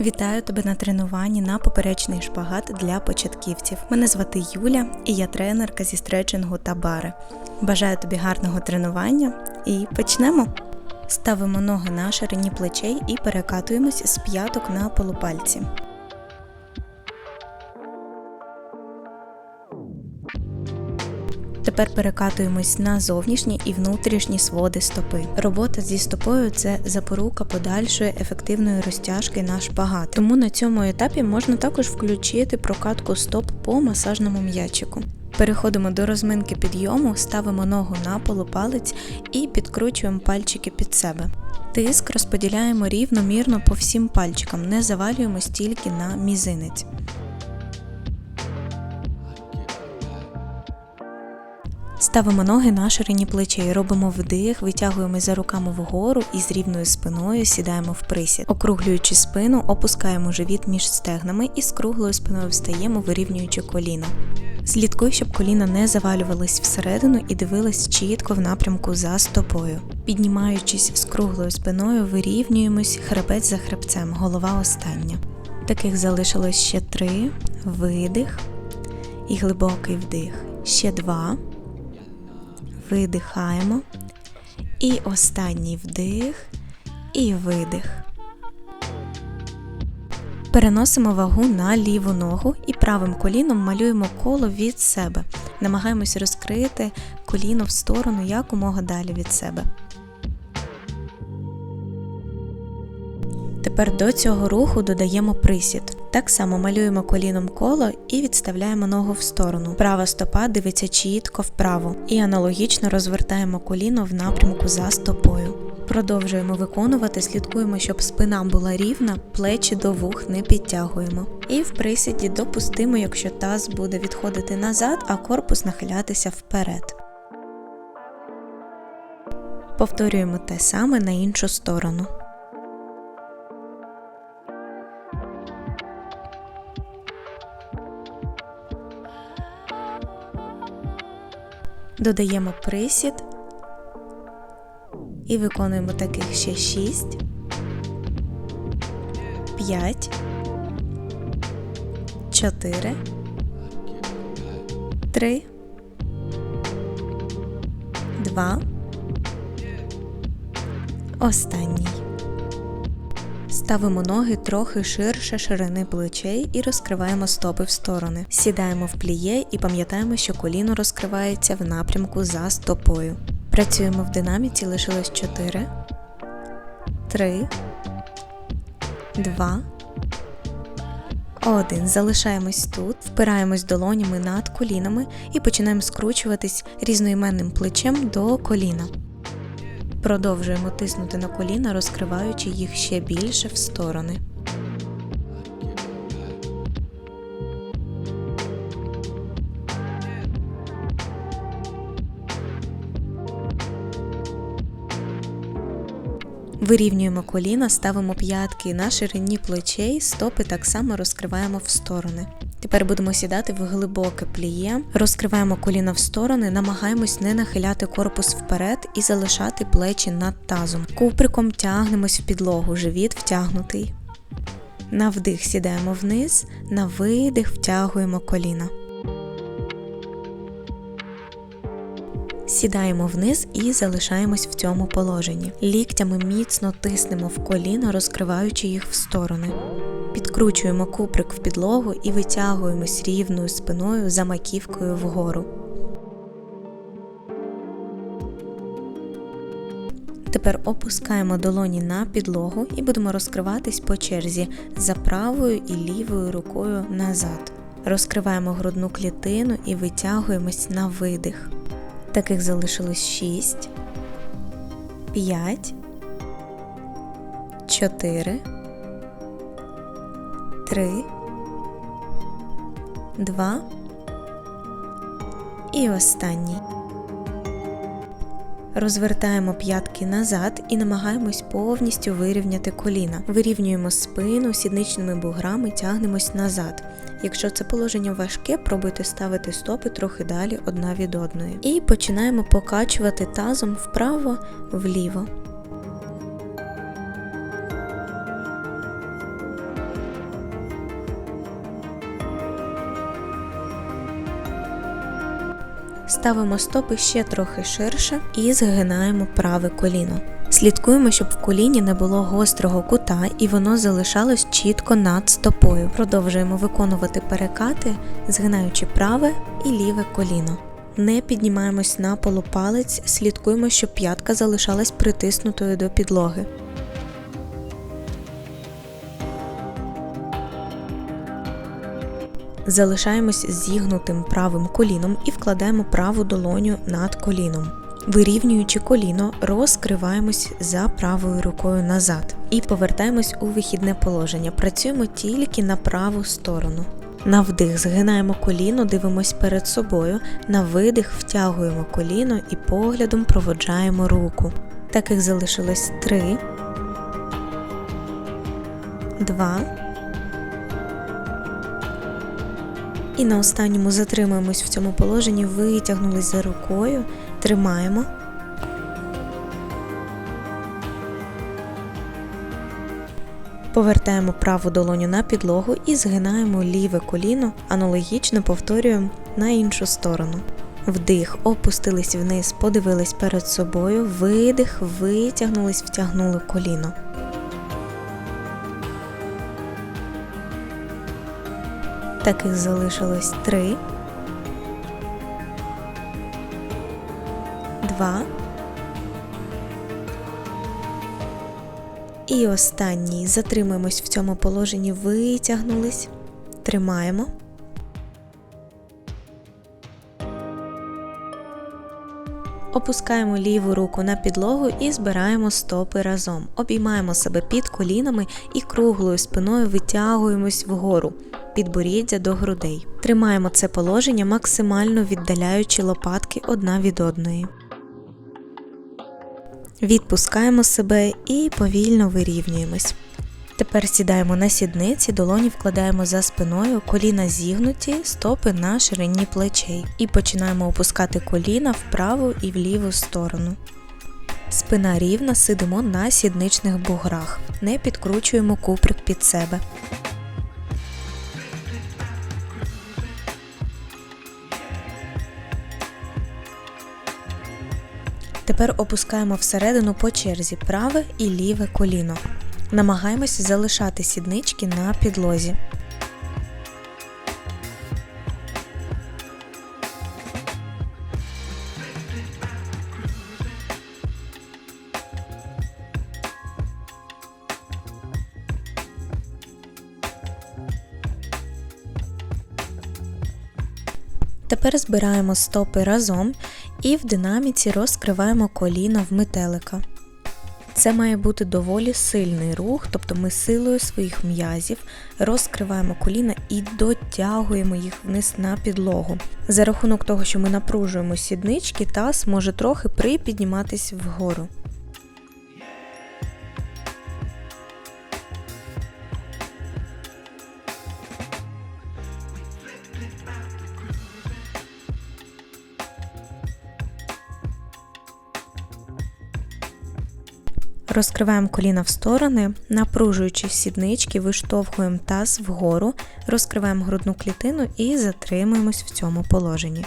Вітаю тебе на тренуванні на поперечний шпагат для початківців. Мене звати Юля і я тренерка зі стретчингу та бари. Бажаю тобі гарного тренування і почнемо. Ставимо ноги на ширині плечей і перекатуємось з п'яток на полупальці. Тепер перекатуємось на зовнішні і внутрішні своди стопи. Робота зі стопою це запорука подальшої ефективної розтяжки на шпагат. Тому на цьому етапі можна також включити прокатку стоп по масажному м'ячику. Переходимо до розминки підйому, ставимо ногу на полупалець і підкручуємо пальчики під себе. Тиск розподіляємо рівномірно по всім пальчикам, не завалюємо стільки на мізинець. Ставимо ноги на ширині плечей, робимо вдих, витягуємо за руками вгору і з рівною спиною сідаємо в присід. Округлюючи спину, опускаємо живіт між стегнами і з круглою спиною встаємо, вирівнюючи коліна. Слідкуй, щоб коліна не завалювались всередину і дивились чітко в напрямку за стопою. Піднімаючись з круглою спиною, вирівнюємось хребець за хребцем, голова остання. Таких залишилось ще три, видих і глибокий вдих. Ще два. Видихаємо. І останній вдих і видих. Переносимо вагу на ліву ногу і правим коліном малюємо коло від себе. Намагаємось розкрити коліно в сторону якомога далі від себе. Тепер до цього руху додаємо присід. Так само малюємо коліном коло і відставляємо ногу в сторону. Права стопа дивиться чітко вправо і аналогічно розвертаємо коліно в напрямку за стопою. Продовжуємо виконувати, слідкуємо, щоб спина була рівна, плечі до вух не підтягуємо. І в присіді допустимо, якщо таз буде відходити назад, а корпус нахилятися вперед. Повторюємо те саме на іншу сторону. Додаємо присід і виконуємо таких ще 6, 5, 4, 3, 2, останній. Ставимо ноги трохи ширше ширини плечей і розкриваємо стопи в сторони. Сідаємо в пліє і пам'ятаємо, що коліно розкривається в напрямку за стопою. Працюємо в динаміці, лишилось 4, 3, 2, 1. Залишаємось тут, впираємось долонями над колінами і починаємо скручуватись різноіменним плечем до коліна. Продовжуємо тиснути на коліна, розкриваючи їх ще більше в сторони. Вирівнюємо коліна, ставимо п'ятки на ширині плечей, стопи так само розкриваємо в сторони. Тепер будемо сідати в глибоке пліє, розкриваємо коліна в сторони, намагаємось не нахиляти корпус вперед і залишати плечі над тазом. Куприком тягнемось в підлогу, живіт втягнутий. На вдих сідаємо вниз, на видих втягуємо коліна. Сідаємо вниз і залишаємось в цьому положенні. Ліктями міцно тиснемо в коліна, розкриваючи їх в сторони. Підкручуємо куприк в підлогу і витягуємось рівною спиною за маківкою вгору. Тепер опускаємо долоні на підлогу і будемо розкриватись по черзі за правою і лівою рукою назад. Розкриваємо грудну клітину і витягуємось на видих. Таких залишилось 6, 5, 4, 3, 2 і останній. Розвертаємо п'ятки назад і намагаємось повністю вирівняти коліна. Вирівнюємо спину, сідничними буграми тягнемось назад. Якщо це положення важке, пробуйте ставити стопи трохи далі одна від одної. І починаємо покачувати тазом вправо-вліво. Ставимо стопи ще трохи ширше і згинаємо праве коліно. Слідкуємо, щоб в коліні не було гострого кута і воно залишалось чітко над стопою. Продовжуємо виконувати перекати, згинаючи праве і ліве коліно. Не піднімаємось на полупалець, слідкуємо, щоб п'ятка залишалась притиснутою до підлоги. Залишаємось зігнутим правим коліном і вкладаємо праву долоню над коліном. Вирівнюючи коліно, розкриваємось за правою рукою назад і повертаємось у вихідне положення. Працюємо тільки на праву сторону. На вдих згинаємо коліно, дивимось перед собою, на видих втягуємо коліно і поглядом проводжаємо руку. Таких залишилось три, два. І на останньому затримуємось в цьому положенні, витягнулись за рукою, тримаємо. Повертаємо праву долоню на підлогу і згинаємо ліве коліно, аналогічно повторюємо на іншу сторону. Вдих, опустились вниз, подивились перед собою, видих, витягнулись, втягнули коліно. Таких залишилось три. Два. І останній. Затримуємось в цьому положенні, витягнулись, тримаємо. Опускаємо ліву руку на підлогу і збираємо стопи разом. Обіймаємо себе під колінами і круглою спиною витягуємось вгору, підборіддя до грудей. Тримаємо це положення, максимально віддаляючи лопатки одна від одної. Відпускаємо себе і повільно вирівнюємось. Тепер сідаємо на сідниці, долоні вкладаємо за спиною, коліна зігнуті, стопи на ширині плечей. І починаємо опускати коліна в праву і в ліву сторону. Спина рівна, сидимо на сідничних буграх, не підкручуємо куприк під себе. Тепер опускаємо всередину по черзі праве і ліве коліно. Намагаємось залишати сіднички на підлозі. Тепер збираємо стопи разом і в динаміці розкриваємо коліна в метелика. Це має бути доволі сильний рух, тобто ми силою своїх м'язів розкриваємо коліна і дотягуємо їх вниз на підлогу. За рахунок того, що ми напружуємо сіднички, таз може трохи припідніматись вгору. Розкриваємо коліна в сторони, напружуючи сіднички, виштовхуємо таз вгору, розкриваємо грудну клітину і затримуємось в цьому положенні.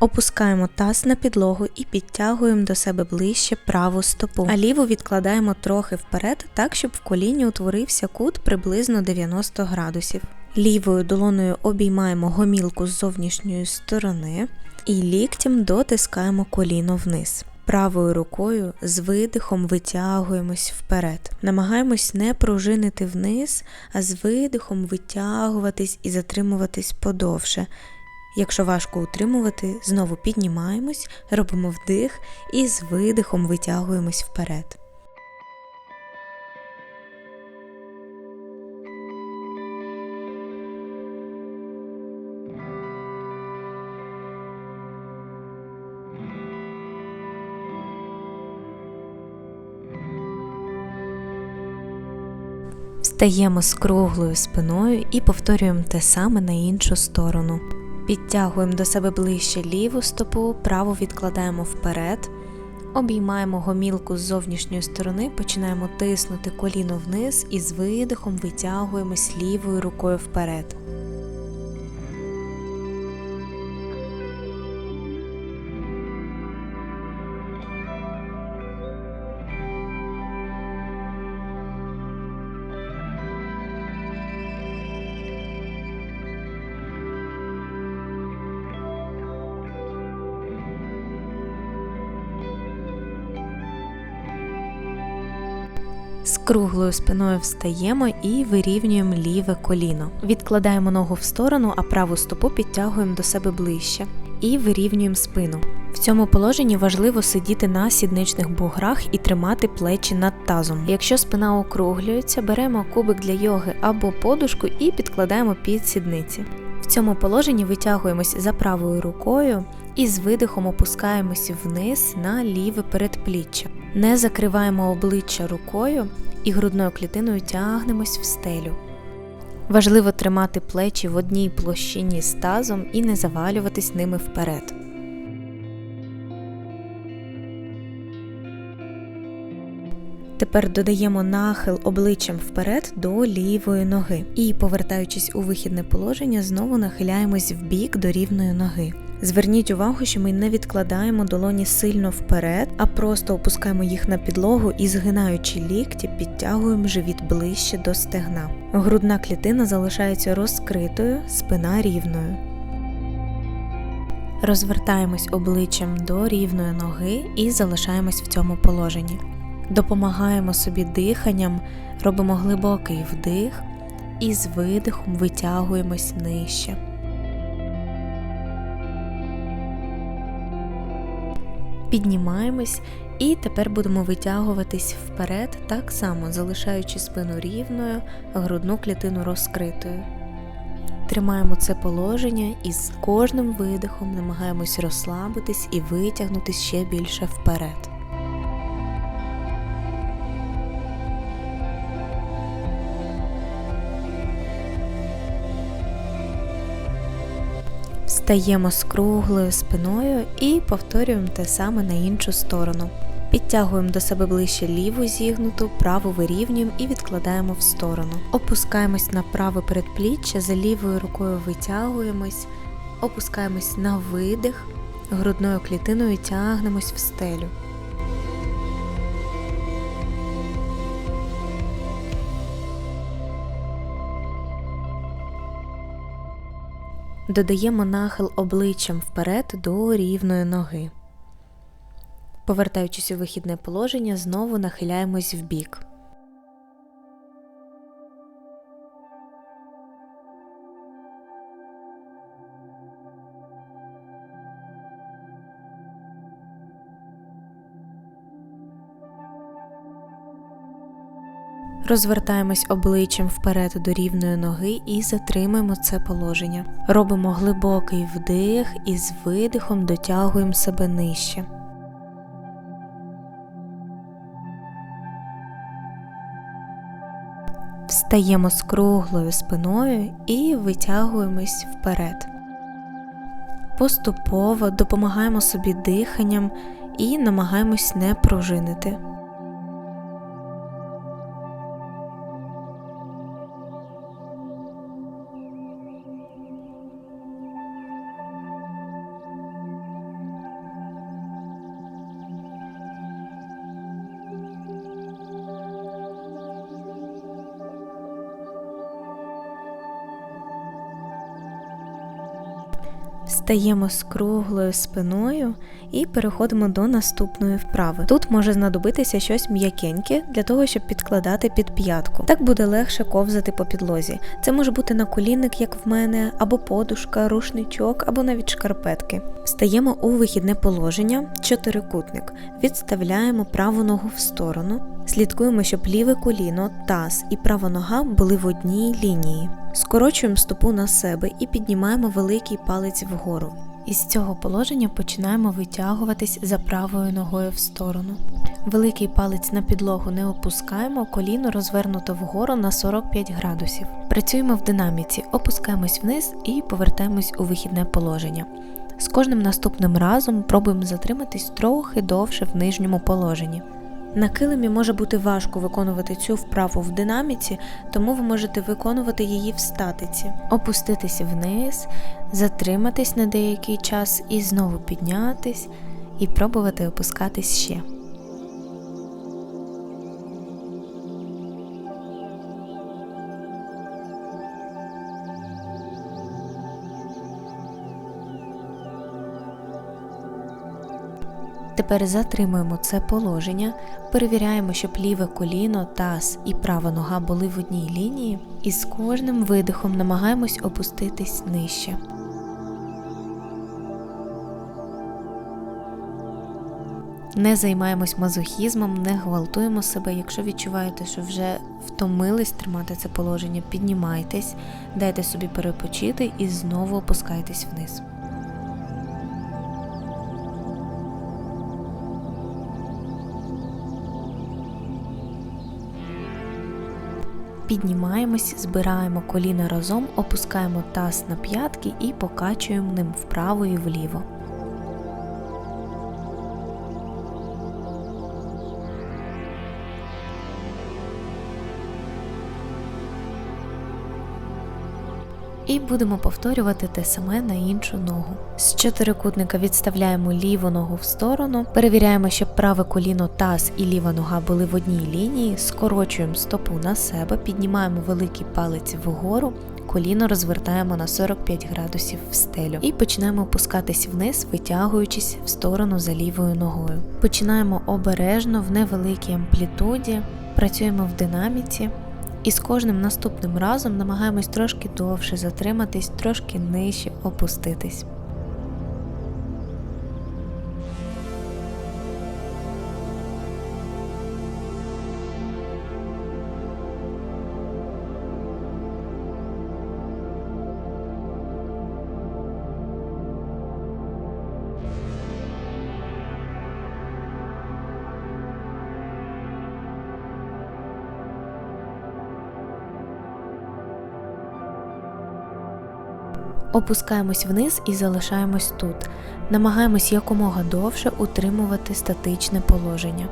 Опускаємо таз на підлогу і підтягуємо до себе ближче праву стопу, а ліву відкладаємо трохи вперед, так щоб в коліні утворився кут приблизно 90 градусів. Лівою долоною обіймаємо гомілку з зовнішньої сторони і ліктем дотискаємо коліно вниз. Правою рукою з видихом витягуємось вперед. Намагаємось не пружинити вниз, а з видихом витягуватись і затримуватись подовше. Якщо важко утримувати, знову піднімаємось, робимо вдих і з видихом витягуємось вперед. Стаємо з круглою спиною і повторюємо те саме на іншу сторону. Підтягуємо до себе ближче ліву стопу, праву відкладаємо вперед, Обіймаємо гомілку з зовнішньої сторони, починаємо тиснути коліно вниз і з видихом витягуємось лівою рукою вперед. Круглою спиною встаємо і вирівнюємо ліве коліно. Відкладаємо ногу в сторону, а праву стопу підтягуємо до себе ближче і вирівнюємо спину. В цьому положенні важливо сидіти на сідничних буграх і тримати плечі над тазом. Якщо спина округлюється, беремо кубик для йоги або подушку і підкладаємо під сідниці. В цьому положенні витягуємось за правою рукою і з видихом опускаємось вниз на ліве передпліччя. Не закриваємо обличчя рукою і грудною клітиною тягнемось в стелю. Важливо тримати плечі в одній площині з тазом і не завалюватись ними вперед. Тепер додаємо нахил обличчям вперед до лівої ноги і, повертаючись у вихідне положення, знову нахиляємось в бік до рівної ноги. Зверніть увагу, що ми не відкладаємо долоні сильно вперед, а просто опускаємо їх на підлогу і, згинаючи лікті, підтягуємо живіт ближче до стегна. Грудна клітина залишається розкритою, спина рівною. Розвертаємось обличчям до рівної ноги і залишаємось в цьому положенні. Допомагаємо собі диханням, робимо глибокий вдих і з видихом витягуємось нижче. Піднімаємось і тепер будемо витягуватись вперед, так само залишаючи спину рівною, грудну клітину розкритою. Тримаємо це положення і з кожним видихом намагаємось розслабитись і витягнутись ще більше вперед. Встаємо з круглою спиною і повторюємо те саме на іншу сторону. Підтягуємо до себе ближче ліву зігнуту, праву вирівнюємо і відкладаємо в сторону. Опускаємось на праве передпліччя, за лівою рукою витягуємось, опускаємось на видих, грудною клітиною тягнемось в стелю. Додаємо нахил обличчям вперед до рівної ноги. Повертаючись у вихідне положення, знову нахиляємось вбік. Розвертаємось обличчям вперед до рівної ноги і затримуємо це положення. Робимо глибокий вдих і з видихом дотягуємо себе нижче. Встаємо з круглою спиною і витягуємось вперед. Поступово допомагаємо собі диханням і намагаємось не пружинити. Встаємо з круглою спиною і переходимо до наступної вправи. Тут може знадобитися щось м'якеньке для того, щоб підкладати під п'ятку. Так буде легше ковзати по підлозі. Це може бути наколінник, як в мене, або подушка, рушничок, або навіть шкарпетки. Встаємо у вихідне положення, чотирикутник, відставляємо праву ногу в сторону. Слідкуємо, щоб ліве коліно, таз і права нога були в одній лінії. Скорочуємо стопу на себе і піднімаємо великий палець вгору. Із цього положення починаємо витягуватись за правою ногою в сторону. Великий палець на підлогу не опускаємо, коліно розвернуто вгору на 45 градусів. Працюємо в динаміці, опускаємось вниз і повертаємось у вихідне положення. З кожним наступним разом пробуємо затриматись трохи довше в нижньому положенні. На килимі може бути важко виконувати цю вправу в динаміці, тому ви можете виконувати її в статиці, опуститись вниз, затриматись на деякий час і знову піднятись, і пробувати опускатись ще. Тепер затримуємо це положення, перевіряємо, щоб ліве коліно, таз і права нога були в одній лінії, і з кожним видихом намагаємось опуститись нижче. Не займаємось мазохізмом, не гвалтуємо себе. Якщо відчуваєте, що вже втомились тримати це положення, піднімайтесь, дайте собі перепочити і знову опускайтесь вниз. Піднімаємось, збираємо коліна разом, опускаємо таз на п'ятки і покачуємо ним вправо і вліво. І будемо повторювати те саме на іншу ногу. З чотирикутника відставляємо ліву ногу в сторону, перевіряємо, щоб праве коліно, таз і ліва нога були в одній лінії, скорочуємо стопу на себе, піднімаємо великий палець вгору. Коліно розвертаємо на 45 градусів в стелю і починаємо опускатись вниз, витягуючись в сторону за лівою ногою. Починаємо обережно в невеликій амплітуді, працюємо в динаміці. І з кожним наступним разом намагаємось трошки довше затриматись, трошки нижче опуститись. Опускаємось вниз і залишаємось тут. Намагаємось якомога довше утримувати статичне положення.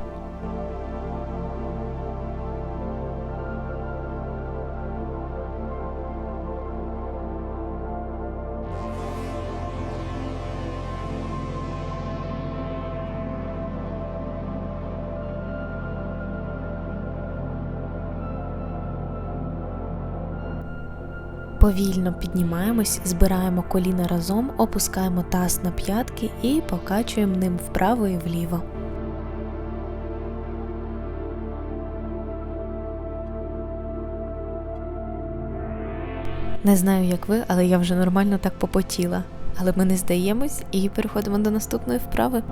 Повільно піднімаємось, збираємо коліна разом, опускаємо таз на п'ятки і покачуємо ним вправо і вліво. Не знаю, як ви, але я вже нормально так попотіла. Але ми не здаємось і переходимо до наступної вправи.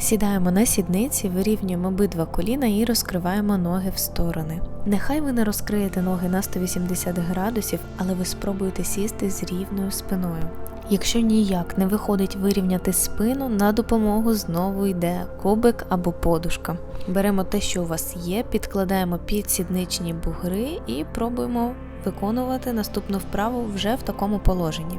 Сідаємо на сідниці, вирівнюємо обидва коліна і розкриваємо ноги в сторони. Нехай ви не розкриєте ноги на 180 градусів, але ви спробуєте сісти з рівною спиною. Якщо ніяк не виходить вирівняти спину, на допомогу знову йде кубик або подушка. Беремо те, що у вас є, підкладаємо під сідничні бугри і пробуємо виконувати наступну вправу вже в такому положенні.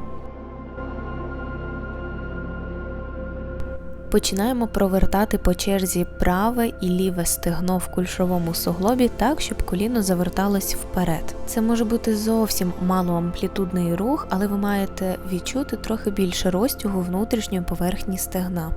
Починаємо провертати по черзі праве і ліве стегно в кульшовому суглобі так, щоб коліно заверталось вперед. Це може бути зовсім малоамплітудний рух, але ви маєте відчути трохи більше розтягу внутрішньої поверхні стегна.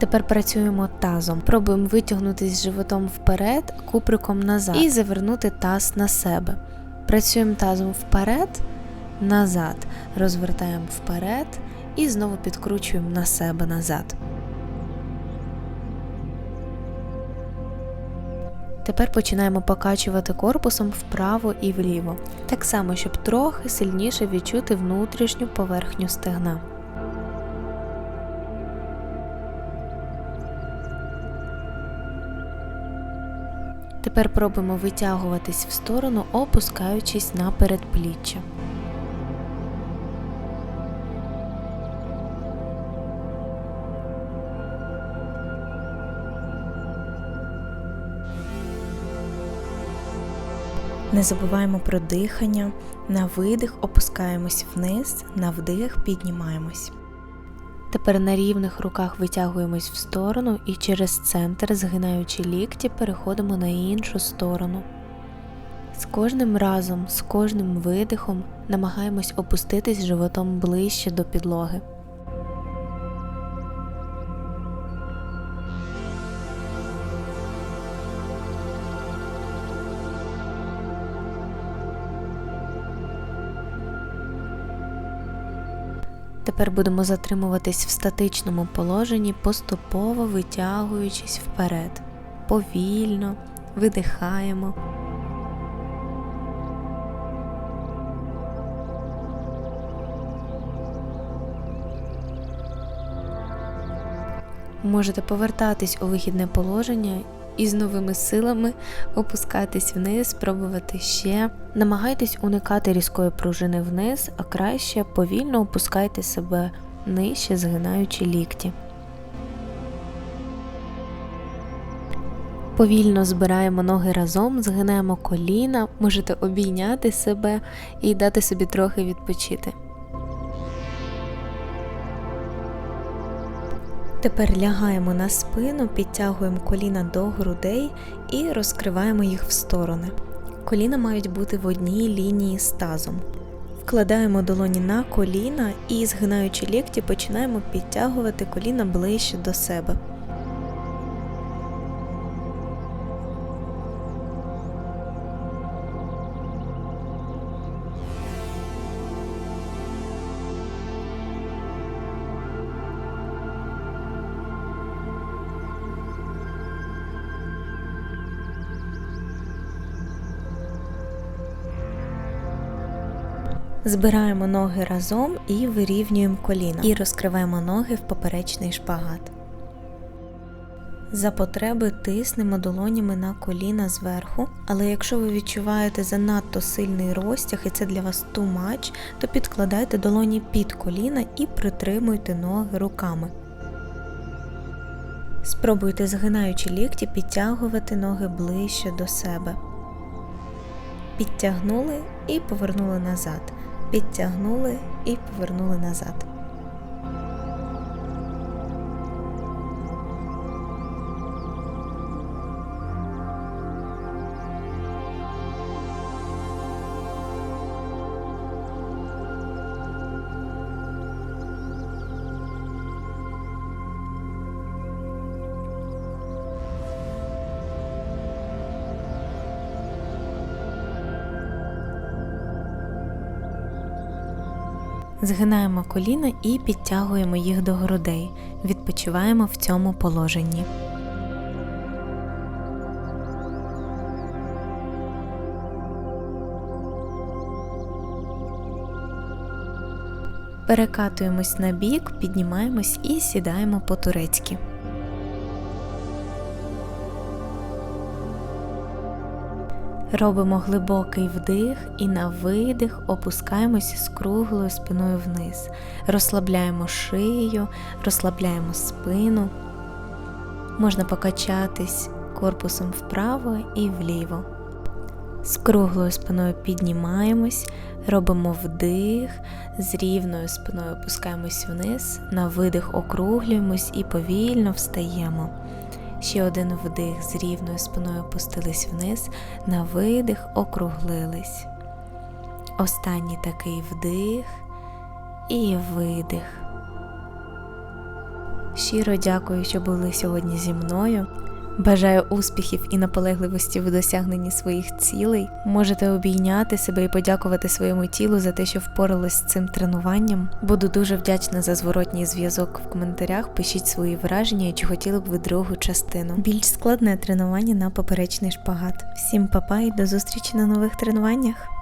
Тепер працюємо тазом. Пробуємо витягнутися животом вперед, куприком назад і завернути таз на себе. Працюємо тазом вперед, назад, розвертаємо вперед і знову підкручуємо на себе назад. Тепер починаємо покачувати корпусом вправо і вліво, так само, щоб трохи сильніше відчути внутрішню поверхню стегна. Тепер пробуємо витягуватись в сторону, опускаючись на передпліччя. Не забуваємо про дихання. На видих опускаємось вниз, на вдих піднімаємось. Тепер на рівних руках витягуємось в сторону і через центр, згинаючи лікті, переходимо на іншу сторону. З кожним разом, з кожним видихом намагаємось опуститись животом ближче до підлоги. Тепер будемо затримуватись в статичному положенні, поступово витягуючись вперед. Повільно видихаємо. Можете повертатись у вихідне положення і з новими силами опускатись вниз, спробувати ще. Намагайтесь уникати різкої пружини вниз, а краще повільно опускайте себе нижче, згинаючи лікті. Повільно збираємо ноги разом, згинаємо коліна, можете обійняти себе і дати собі трохи відпочити. Тепер лягаємо на спину, підтягуємо коліна до грудей і розкриваємо їх в сторони. Коліна мають бути в одній лінії з тазом. Вкладаємо долоні на коліна і, згинаючи лікті, починаємо підтягувати коліна ближче до себе. Збираємо ноги разом і вирівнюємо коліна. І розкриваємо ноги в поперечний шпагат. За потреби тиснемо долонями на коліна зверху, але якщо ви відчуваєте занадто сильний розтяг і це для вас too much, то підкладайте долоні під коліна і притримуйте ноги руками. Спробуйте, згинаючи лікті, підтягувати ноги ближче до себе. Підтягнули і повернули назад підтягнули і повернули назад. Згинаємо коліна і підтягуємо їх до грудей. Відпочиваємо в цьому положенні. Перекатуємось на бік, піднімаємось і сідаємо по-турецьки. Робимо глибокий вдих і на видих опускаємося з круглою спиною вниз. Розслабляємо шию, розслабляємо спину. Можна покачатись корпусом вправо і вліво. З круглою спиною піднімаємось, робимо вдих, з рівною спиною опускаємось вниз, на видих округлюємось і повільно встаємо. Ще один вдих з рівною спиною опустились вниз, на видих округлились. Останній такий вдих і видих. Щиро дякую, що були сьогодні зі мною. Бажаю успіхів і наполегливості в досягненні своїх цілей. Можете обійняти себе і подякувати своєму тілу за те, що впоралось з цим тренуванням. Буду дуже вдячна за зворотній зв'язок в коментарях. Пишіть свої враження і чи хотіли б ви другу частину. Більш складне тренування на поперечний шпагат. Всім па-па і до зустрічі на нових тренуваннях.